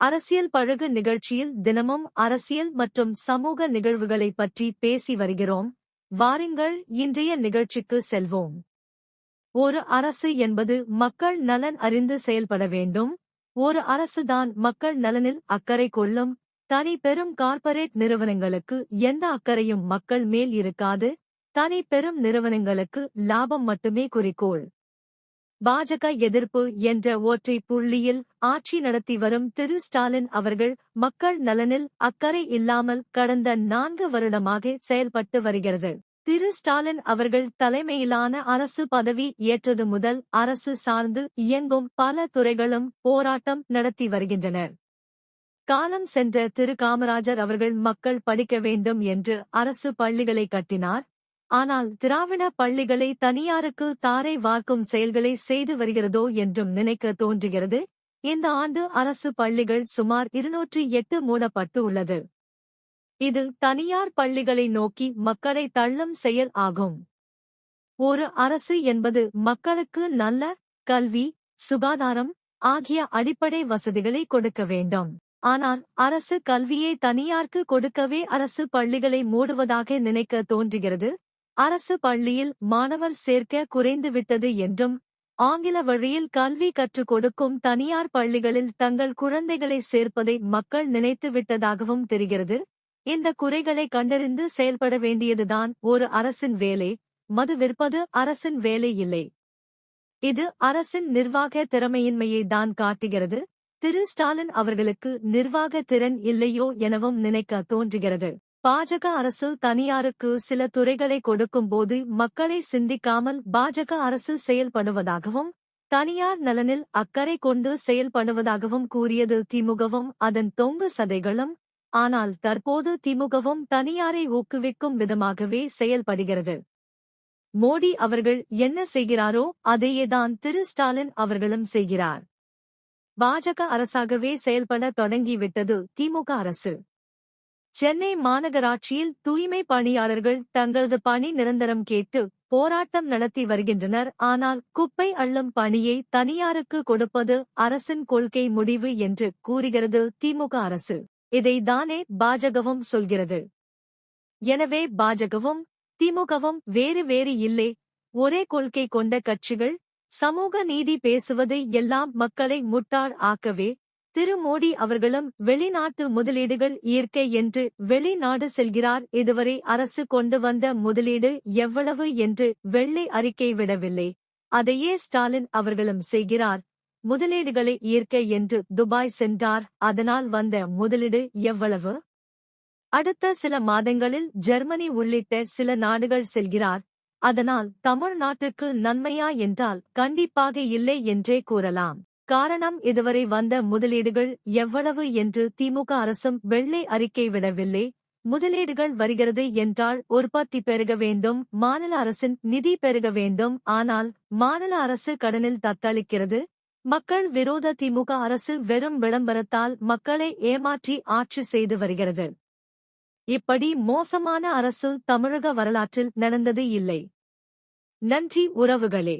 அரசியல் பழகு நிகழ்ச்சியில் தினமும் அரசியல் மற்றும் சமூக நிகழ்வுகளை பற்றி பேசி வருகிறோம். வாருங்கள் இன்றைய நிகழ்ச்சிக்கு செல்வோம். ஒரு அரசு என்பது மக்கள் நலன் அறிந்து செயல்பட வேண்டும். ஒரு அரசுதான் மக்கள் நலனில் அக்கறை கொள்ளும். தனி பெரும் கார்ப்பரேட் நிறுவனங்களுக்கு எந்த அக்கறையும் மக்கள் மேல் இருக்காது. தனி பெரும் நிறுவனங்களுக்கு லாபம் மட்டுமே குறிக்கோள். பாஜக எதிர்ப்பு என்ற ஒற்றை புள்ளியில் ஆட்சி நடத்தி வரும் திரு. ஸ்டாலின் அவர்கள் மக்கள் நலனில் அக்கறை இல்லாமல் கடந்த நான்கு வருடமாக செயல்பட்டு வருகிறது. திரு. ஸ்டாலின் அவர்கள் தலைமையிலான அரசு பதவி ஏற்றது முதல் அரசு சார்ந்து இயங்கும் பல துறைகளும் போராட்டம் நடத்தி வருகின்றனர். காலம் சென்ற திரு. காமராஜர் அவர்கள் மக்கள் படிக்க வேண்டும் என்று அரசு பள்ளிகளை கட்டினார். ஆனால் திராவிட பள்ளிகளை தனியாருக்கு தாரை வார்க்கும் செயல்களை செய்து வருகிறதோ என்றும் நினைக்க தோன்றுகிறது. இந்த ஆண்டு அரசு பள்ளிகள் சுமார் இருநூற்றி எட்டு மூடப்பட்டு உள்ளது. இது தனியார் பள்ளிகளை நோக்கி மக்களை தள்ளும் செயல் ஆகும். ஒரு அரசு என்பது மக்களுக்கு நல்ல கல்வி சுகாதாரம் ஆகிய அடிப்படை வசதிகளை கொடுக்க வேண்டும். ஆனால் அரசு கல்வியை தனியார்க்கு கொடுக்கவே அரசு பள்ளிகளை மூடுவதாக நினைக்க தோன்றுகிறது. அரசு பள்ளியில் மாணவர் சேர்க்க குறைந்துவிட்டது என்றும் ஆங்கில வழியில் கல்வி கற்றுக் கொடுக்கும் தனியார் பள்ளிகளில் தங்கள் குழந்தைகளை சேர்ப்பதை மக்கள் நினைத்துவிட்டதாகவும் தெரிகிறது. இந்த குறைகளை கண்டறிந்து செயல்பட வேண்டியதுதான் ஒரு அரசின் வேலை மது விற்பது அரசின் வேலை இல்லை. இது அரசின் நிர்வாக திறமையின்மையை தான் காட்டுகிறது. திரு ஸ்டாலின் அவர்களுக்கு நிர்வாக திறன் இல்லையோ எனவும் நினைக்க தோன்றுகிறது. பாஜக அரசு தனியாருக்கு சில துறைகளை கொடுக்கும்போது மக்களை சிந்திக்காமல் பாஜக அரசு செயல்படுவதாகவும் தனியார் நலனில் அக்கறை கொண்டு செயல்படுவதாகவும் கூறியது திமுகவும் அதன் தொங்கு சதைகளும் ஆனால் தற்போது திமுகவும் தனியாரை ஊக்குவிக்கும் விதமாகவே செயல்படுகிறது. மோடி அவர்கள் என்ன செய்கிறாரோ அதையேதான் திரு ஸ்டாலின் அவர்களும் செய்கிறார். பாஜக அரசாகவே செயல்பட தொடங்கிவிட்டது திமுக அரசு. சென்னை மாநகராட்சியில் தூய்மை பணியாளர்கள் தங்களது பணி நிரந்தரம் கேட்டு போராட்டம் நடத்தி வருகின்றனர். ஆனால் குப்பை அள்ளும் பணியை தனியாருக்கு கொடுப்பது அரசின் கொள்கை முடிவு என்று கூறுகிறது திமுக அரசு. இதை தானே பாஜகவும் சொல்கிறது. எனவே பாஜகவும் திமுகவும் வேறு வேறு இல்லை. ஒரே கொள்கை கொண்ட கட்சிகள் சமூக நீதி பேசுவது எல்லாம் மக்களை முட்டாள் ஆக்கவே திரு மோடி அவர்களும் வெளிநாட்டு முதலீடுகள் ஈர்க்கை என்று வெளிநாடு செல்கிறார். இதுவரை அரசு கொண்டு வந்த முதலீடு எவ்வளவு என்று வெள்ளை அறிக்கை விடவில்லை. அதையே ஸ்டாலின் அவர்களும் செய்கிறார். முதலீடுகளை ஈர்க்க என்று துபாய் சென்றார். அதனால் வந்த முதலீடு எவ்வளவு? அடுத்த சில மாதங்களில் ஜெர்மனி உள்ளிட்ட சில நாடுகள் செல்கிறார். அதனால் தமிழ்நாட்டுக்கு நன்மையா என்றால் கண்டிப்பாக இல்லை என்றே கூறலாம். காரணம் இதுவரை வந்த முதலீடுகள் எவ்வளவு என்று திமுக அரசும் வெள்ளை அறிக்கை விடவில்லை. முதலீடுகள் வருகிறது என்றால் உற்பத்தி பெருக வேண்டும் மாநில அரசின் நிதி பெருக வேண்டும். ஆனால் மாநில அரசு கடனில் தத்தளிக்கிறது. மக்கள் விரோத திமுக அரசு வெறும் விளம்பரத்தால் மக்களை ஏமாற்றி ஆட்சி செய்து வருகிறது. இப்படி மோசமான அரசு தமிழக வரலாற்றில் நடந்தது இல்லை. நன்றி உறவுகளே.